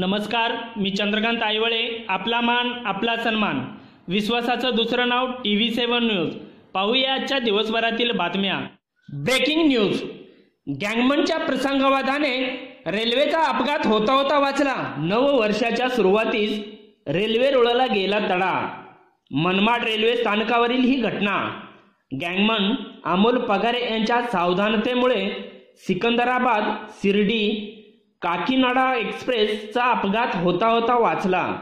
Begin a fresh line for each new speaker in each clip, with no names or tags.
नमस्कार मी चंद्रकांत आयवळे आपला मान आपला सन्मान. विश्वासाचं दुसरं नाव टी व्ही सेवन न्यूज. पाहूया आजच्या दिवसभरातील बातम्या. Breaking news. गँगमनच्या प्रसंगवादाने रेल्वेचा अपघात होता होता वाचला. नव वर्षाच्या सुरुवातीस रेल्वे रुळाला गेला तडा. मनमाड रेल्वे स्थानकावरील ही घटना. गँगमन अमोल पगारे यांच्या सावधानतेमुळे सिकंदराबाद शिर्डी काकीनाडा एक्सप्रेसचा अपघात होता होता वाचला.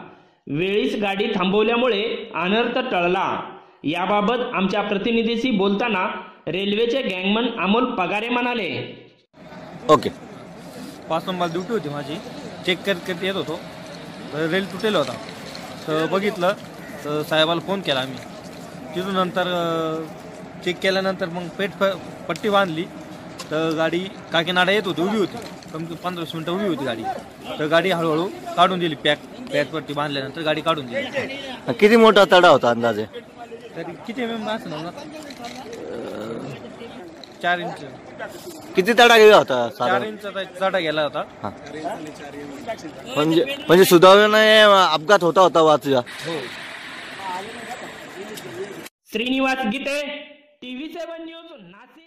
वेळीच गाडी थांबवल्यामुळे अनर्थ टळला. याबाबत आमच्या प्रतिनिधीशी बोलताना रेल्वेचे गँगमन अमोल पगारे म्हणाले.
ओके.
पाच नंबर ड्युटी होती माझी. चेक करत करत येत होतो. तर रेल तुटेला होता. तर बघितलं. तर साहेबाला फोन केला आम्ही. तिथून नंतर चेक केल्यानंतर मग पेट पट्टी बांधली. तर गाडी काकीनाडा येत होती उभी होती. कमी पंधरा वीस मिनटं उभी होती गाडी. तर गाडी हळूहळू काढून दिली पॅक पॅक पट्टी बांधल्यानंतर गाडी काढून दिली.
किती मोठा तडा होता अंदाजे?
तरी किती एम असं ना चार इंच
किती तडा गेला होता
चार
साधारण
इंचचा चढा गेला होता.
म्हणजे म्हणजे सुदैवाने अपघात होता होता वाचला
हो.
Shrinivas Gite TV seven news Nashik.